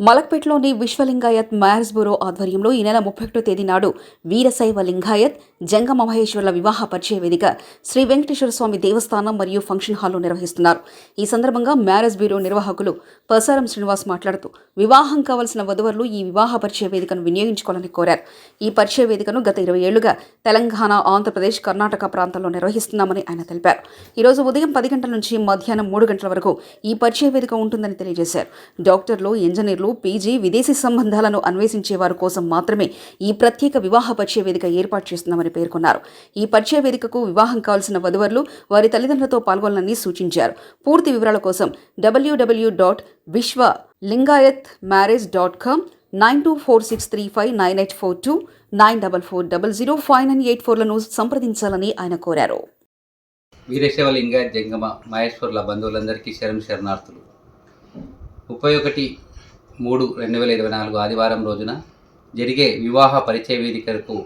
మలక్పేటలోని Vishwalingayat marriage bureau ఆధ్వర్యంలో ఈ నెల ముప్పై ఒకటో తేదీ నాడు వీరశైవ లింగాయత్ జంగమ మహేశ్వరుల వివాహ పరిచయ వేదిక శ్రీ వెంకటేశ్వర స్వామి దేవస్థానం మరియు ఫంక్షన్ హాల్లో నిర్వహిస్తున్నారు. ఈ సందర్భంగా మ్యారేజ్ బ్యూరో నిర్వాహకులు పసారం శ్రీనివాస్ మాట్లాడుతూ వివాహం కావలసిన వధువరులు ఈ వివాహ పరిచయ వేదికను వినియోగించుకోవాలని కోరారు. ఈ పరిచయ వేదికను గత ఇరవై ఏళ్ళుగా తెలంగాణ ఆంధ్రప్రదేశ్ కర్ణాటక ప్రాంతంలో నిర్వహిస్తున్నామని ఆయన తెలిపారు. ఈరోజు ఉదయం పది గంటల నుంచి మధ్యాహ్నం మూడు గంటల వరకు ఈ పరిచయ వేదిక ఉంటుందని తెలియజేశారు. డాక్టర్లు ఇంజనీర్లు పీజీ విదేశీ సంబంధాలను అన్వేషించే వారి కోసం మాత్రమే ఈ ప్రత్యేక వివాహ పరిచయ వేదిక ఏర్పాటు చేస్తున్నామని పేర్కొన్నారు. ఈ పరిచయ వేదికకు వివాహం కావాల్సిన వధువరులు వారి తల్లిదండ్రులతో పాల్గొనాలని సూచించారు. పూర్తి వివరాల కోసం W W dot Vishwa Lingayat marriage dot com nine two four six three five nine eight four two nine double four double zero five nine eight ఫోర్లను సంప్రదించాలని ఆయన కోరారు. వీరశైవలింగ జంగమ మహేశ్వర్ల బంధువులందరికీ శరం శరణార్థులు. ముప్పై ఒకటి మూడు రెండు వేల ఇరవై నాలుగు ఆదివారం రోజున జరిగే వివాహ పరిచయ వేదికకు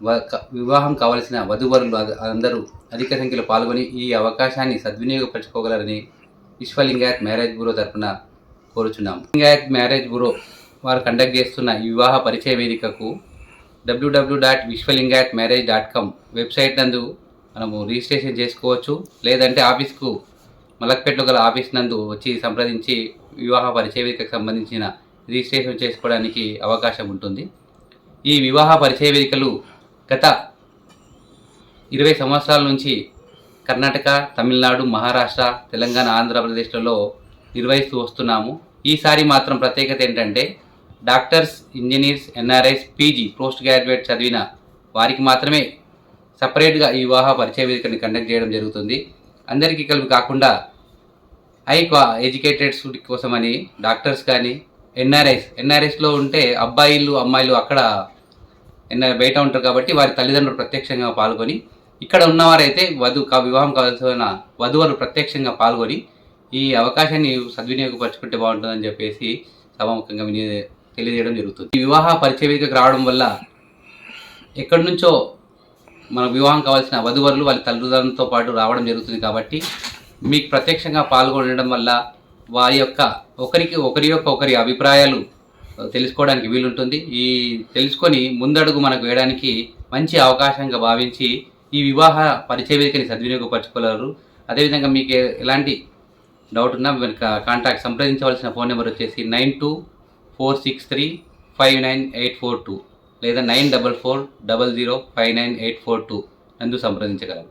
వ- వివాహం కావలసిన వధువరులు అందరూ అధిక సంఖ్యలో పాల్గొని ఈ అవకాశాన్ని సద్వినియోగపరచుకోగలరని విశ్వలింగాయత్ మ్యారేజ్ బ్యూరో తరపున కోరుచున్నాం. లింగాయత్ మ్యారేజ్ బ్యూరో వారు కండక్ట్ చేస్తున్న ఈ వివాహ పరిచయ వేదికకు WWW dot Vishwalingayat marriage dot com website నందు మనము రిజిస్ట్రేషన్ చేసుకోవచ్చు లేదంటే ఆఫీస్కు మలక్పేటలో గల ఆఫీస్ నందు వచ్చి సంప్రదించి వివాహ పరిచయ వేదికకు సంబంధించిన రిజిస్ట్రేషన్ చేసుకోవడానికి అవకాశం ఉంటుంది. ఈ వివాహ పరిచయ వేదికలు గత ఇరవై సంవత్సరాల నుంచి కర్ణాటక తమిళనాడు మహారాష్ట్ర తెలంగాణ ఆంధ్రప్రదేశ్లలో నిర్వహిస్తూ వస్తున్నాము. ఈసారి మాత్రం ప్రత్యేకత ఏంటంటే doctors engineers NRIs PG post graduate చదివిన వారికి మాత్రమే సపరేట్గా ఈ వివాహ పరిచయ వేదికని కండక్ట్ చేయడం జరుగుతుంది. అందరికీ కలిపి కాకుండా హై ఎడ్యుకేటెడ్ స్టూడెంట్ కోసమని డాక్టర్స్ కానీ ఎన్ఆర్ఐస్ ఎన్ఆర్ఐస్లో ఉంటే అబ్బాయిలు అమ్మాయిలు అక్కడ ఎన్ఆర్ బయట ఉంటారు కాబట్టి వారి తల్లిదండ్రులు ప్రత్యక్షంగా పాల్గొని ఇక్కడ ఉన్నవారైతే వధు వివాహం కావాల్సిన వధువులు ప్రత్యక్షంగా పాల్గొని ఈ అవకాశాన్ని సద్వినియోగపరచుకుంటే బాగుంటుందని చెప్పేసి సభాముఖంగా విని తెలియజేయడం జరుగుతుంది. ఈ వివాహ పరిచయవేదికకు రావడం వల్ల ఎక్కడి నుంచో మన వివాహం కావాల్సిన వధువరులు వాళ్ళ తల్లిదండ్రులతో పాటు రావడం జరుగుతుంది కాబట్టి మీకు ప్రత్యక్షంగా పాల్గొనడం వల్ల వారి యొక్క ఒకరికి ఒకరి యొక్క ఒకరి అభిప్రాయాలు తెలుసుకోవడానికి వీలుంటుంది. ఈ తెలుసుకొని ముందడుగు మనకు వేయడానికి మంచి అవకాశంగా భావించి ఈ వివాహ పరిచయ వేదికని సద్వినియోగపరచుకోగలరు. అదేవిధంగా మీకు ఎలాంటి డౌట్ ఉన్నా మీరు కాంటాక్ట్ సంప్రదించవలసిన ఫోన్ నెంబర్ వచ్చేసి nine two four six three five nine eight four two లేదా nine double four double zero five nine eight four two నందు సంప్రదించగలరు.